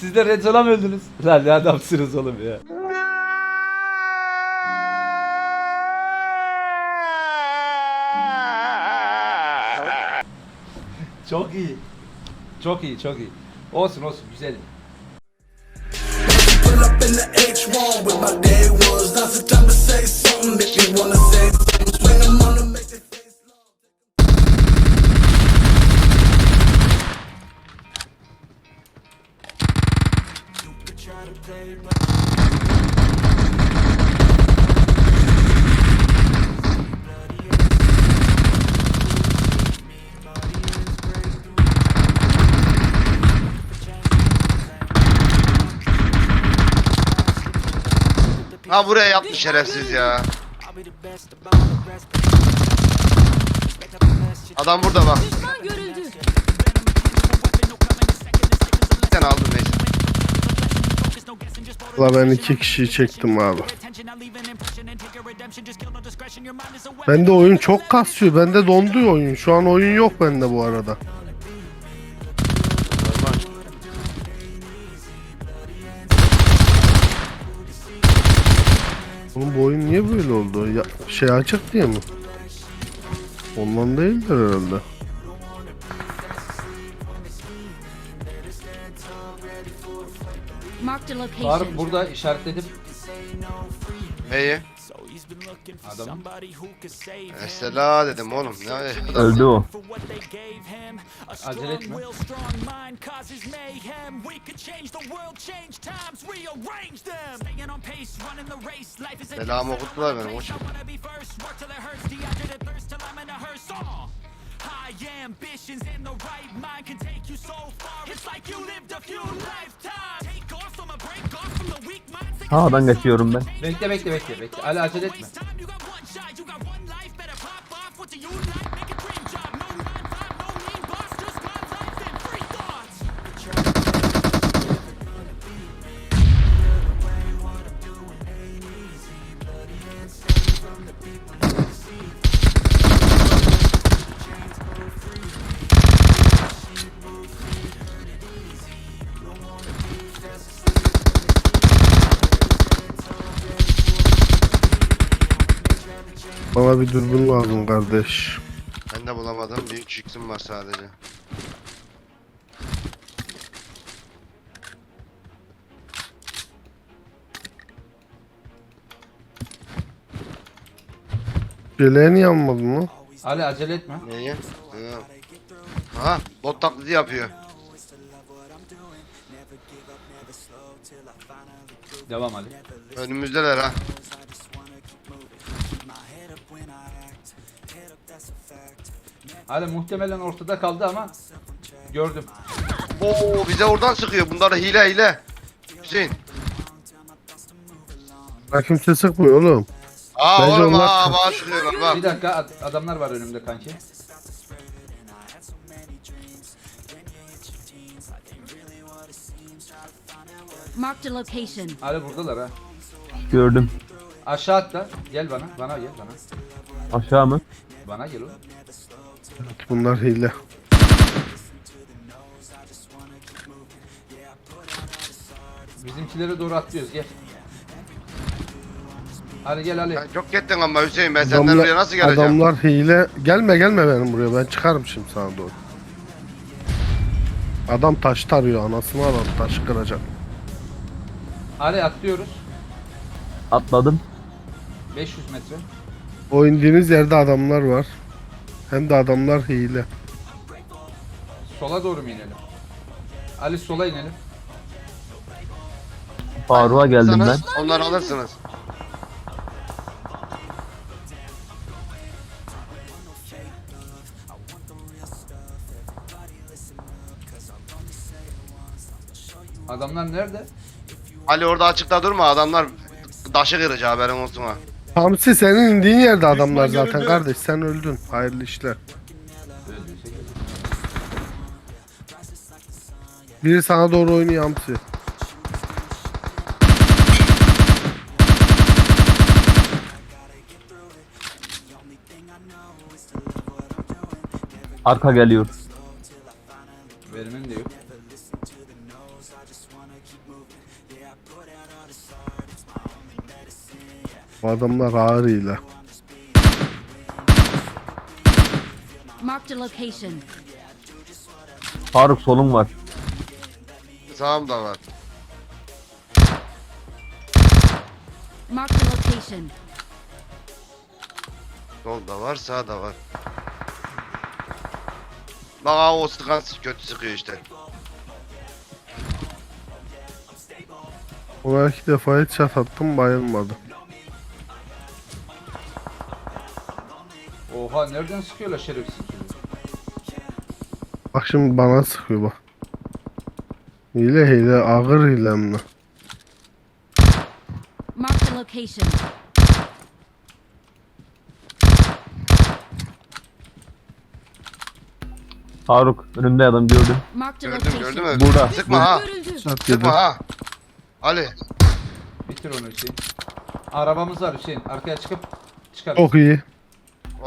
Siz de Red Zone'a mı öldünüz? Lan ne adamsınız oğlum ya. Çok iyi. Çok iyi, çok iyi. Olsun olsun güzel. Pull up in the H1 with my day ones. Now's the time to say something. Make me wanna say Ha buraya yaptı şerefsiz ya. Adam burada bak. Düşman görüldü. Bir tane aldım neyse. La ben iki kişiyi çektim abi. Bende oyun çok kasıyor. Bende dondu oyun. Şu an oyun yok bende bu arada. Oğlum bu oyun niye böyle oldu? Ya, şey açık diye mi? Ondan değildir herhalde. Location. Faruk burada işaretledim. Neyi? Adamı. Esela dedim oğlum. Ne adam? Öldü o. Acele etme. Selamı okuttular benim o çok. High ambitions and the right mind can take you so far. It's like you lived a few lifetimes. Sağdan kaçıyorum ben. Bekle bekle bekle bekle. Ali acele etme. Bana bir dürbün lazım kardeş. Ben de bulamadım. Bir üç x'im var sadece. Geleğe niye almadın lan? Ali acele etme. Neyi? Ha. Aha bot taklidi yapıyor. Devam Ali. Önümüzdeler ha. Ali muhtemelen ortada kaldı ama gördüm. Oo bize oradan sıkıyor. Bunlar hile hile. Hüseyin. Ha kimse sıkmıyor oğlum. Aa Bence oğlum onlar- aa bana sıkıyorlar bak. Bir dakika ad- adamlar var önümde kanki. Marked a location. Ali buradalar ha. Gördüm. Aşağı atla. Gel bana. Bana gel bana. Aşağı mı? Bana gel oğlum. Bunlar hile. Bizimkilere doğru atlıyoruz gel. Ali gel Ali. Sen çok gittin ama Hüseyin ben senden Adamlar, oraya nasıl geleceğim? adamlar hile. Gelme gelme benim buraya. Ben çıkarım şimdi sana doğru. Adam taş tarıyor anasını adam taş kıracak. Ali atlıyoruz. Atladım. 500 metre. O indiğiniz yerde adamlar var. Hem de adamlar hile. Sola doğru mu inelim? Ali sola inelim. Faruk'a geldim ben. Onları alırsınız. Adamlar nerede? Ali orada açıkta durma adamlar taşı kırıcı haberin olsun ha. Hamsi senin indiğin yerde adamlar zaten kardeş. Sen öldün. Hayırlı işler. Biri sana doğru oynuyor Hamsi. Arka geliyor. Adamlar ağrıyla. Marked a location. Faruk solun var. Sağımda var. Marked a location. Solda var, sağda var. Bak o sıkan kötü sıkıyor işte. Ona iki defa headshot attım bayılmadı. Oha nereden sıkıyorlar şerefsiz? Bak şimdi bana sıkıyor bak. Hile hile ağır hile mi? Marked a location. Faruk önünde adam gördüm. Marked a Gördüm location. mü? Burada. Sıkma ha. Görüldü. Sıkma ha. Ali. Bitir onu Hüseyin. Arabamız var Hüseyin. Arkaya çıkıp çıkar. Çok iyi.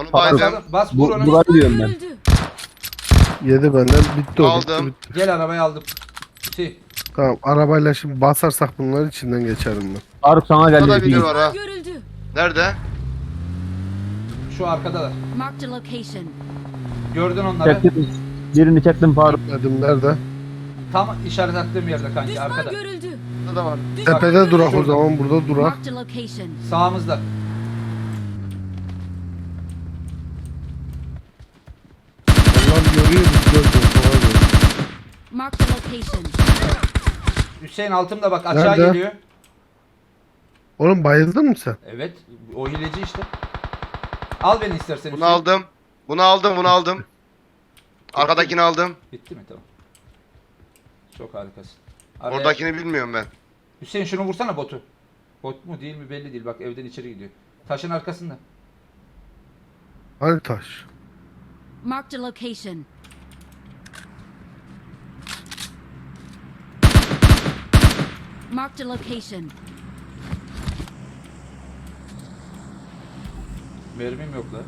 Onu Bas, baydım. Bas Bu, vur onu. duvar diyorum ben. Yedi benden bitti o Aldım. bitti. Gel arabayı aldım. Hüseyin. Tamam arabayla şimdi basarsak bunların içinden geçerim ben. Faruk sana Burada geliyor. da biri değil. var ha. Görüldü. Nerede? Şu arkadalar. Marked a location. Gördün onları. Çektim. Birini çektim Faruk. Dedim nerede? Tam işaret attığım yerde kanki Düşman arkada. görüldü. Burada da var. Düşman Tepede durak o zaman burada durak. Marked a location. Sağımızda. Onlar görüyor biz görmüyoruz. Ona göre. Marked a location. Hüseyin altımda bak aşağı Nerede? geliyor. Oğlum bayıldın mı sen? Evet. O hileci işte. Al beni istersen Bunu Hüseyin. aldım. Bunu aldım, bunu aldım. Arkadakini aldım. Bitti mi? Tamam. Çok harikasın. Araya- Oradakini bilmiyorum ben. Hüseyin şunu vursana botu. Bot mu değil mi belli değil. Bak evden içeri gidiyor. Taşın arkasında. Hani taş? Marked a location. Marked a location. Mermim yok lan.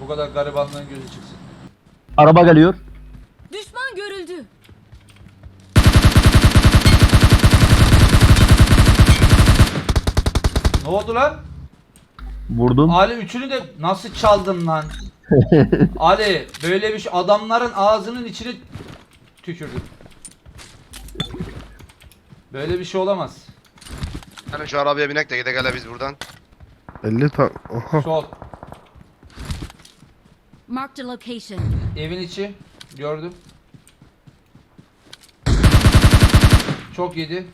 Bu kadar garibanlığın gözü çıksın. Araba geliyor. Düşman görüldü. Ne oldu lan? Vurdum. Ali üçünü de nasıl çaldın lan? Ali böyle bir şey adamların ağzının içine tükürdün. Böyle bir şey olamaz. Hani şu arabaya binek de gide gele biz buradan. 50 tane. Aha. Sol. Marked a location. Evin içi. Gördüm. Çok yedi.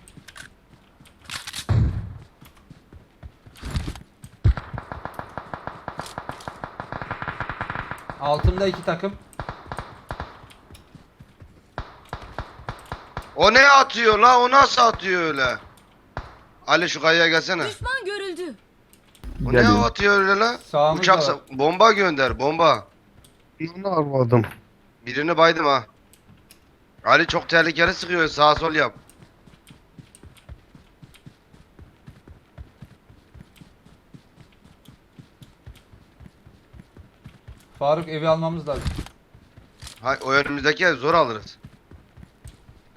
Altımda iki takım. O ne atıyor la? O nasıl atıyor öyle? Ali şu kayaya gelsene. Düşman görüldü. O ne Geliyor. atıyor öyle la? Sağımızda Uçak var. sa- bomba gönder bomba. Bunu arvadım. Birini baydım ha. Ali çok tehlikeli sıkıyor sağ sol yap. Faruk evi almamız lazım. Hay, o önümüzdeki ev zor alırız.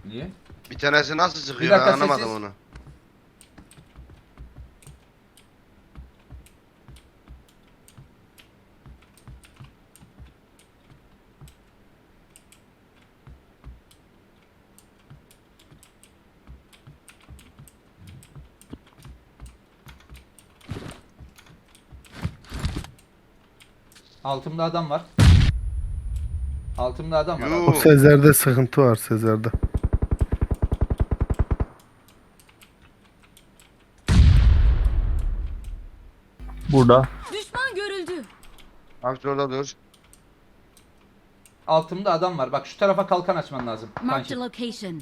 Niye? Bir tanesi nasıl sıkıyor dakika, ben anlamadım sessiz. onu. Altımda adam var. Altımda adam var. Yuh. O Sezer'de sıkıntı var Sezer'de. Burada. Düşman görüldü. Abi şurada dur. Altımda adam var. Bak şu tarafa kalkan açman lazım. Kanki. a location.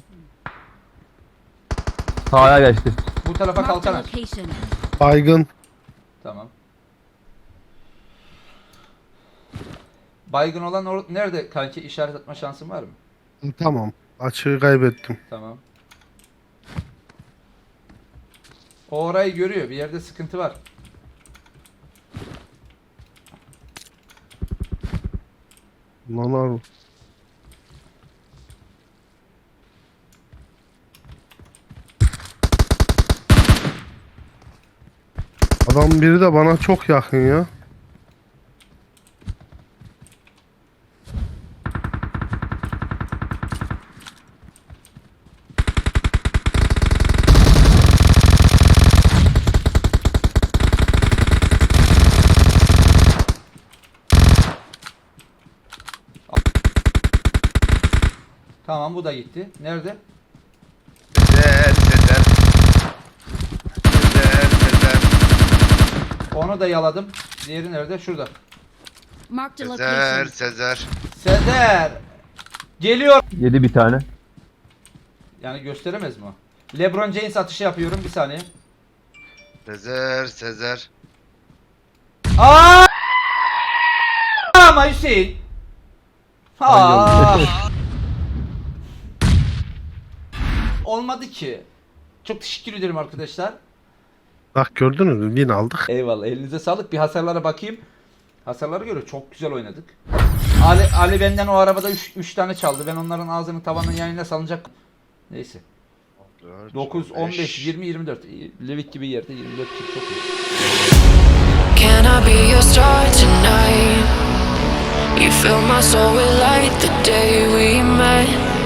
Sağa geçti. Bu tarafa Marked kalkan aç. location. Baygın. Tamam. Baygın olan or- nerede kanki işaret atma şansın var mı? Tamam. Açığı kaybettim. Tamam. O orayı görüyor. Bir yerde sıkıntı var. Lanar mı? Adam biri de bana çok yakın ya. Tamam bu da gitti. Nerede? Sezer Sezer. Sezer Sezer. Onu da yaladım. Diğeri nerede? Şurada. Marked a Sezer location. Sezer. Sezer. Geliyor. Yedi bir tane. Yani gösteremez mi o? LeBron James atışı yapıyorum. Bir saniye. Sezer Sezer. Aa! Ama Hüseyin. Aa! Olmadı ki. Çok teşekkür ederim arkadaşlar. Bak gördünüz mü? Win aldık. Eyvallah. Elinize sağlık. Bir hasarlara bakayım. Hasarlara göre çok güzel oynadık. Ali, Ali benden o arabada 3 tane çaldı. Ben onların ağzını tavanın yayına salınacak. Neyse. 9, 15, 20, 24. Levit gibi yerde 24 kill çok iyi. Can I be your star tonight? You fill my soul with light the day we met.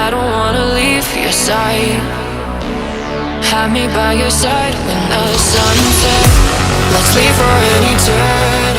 I don't wanna leave your side. Have me by your side when the sun sets. Let's leave for an eternity.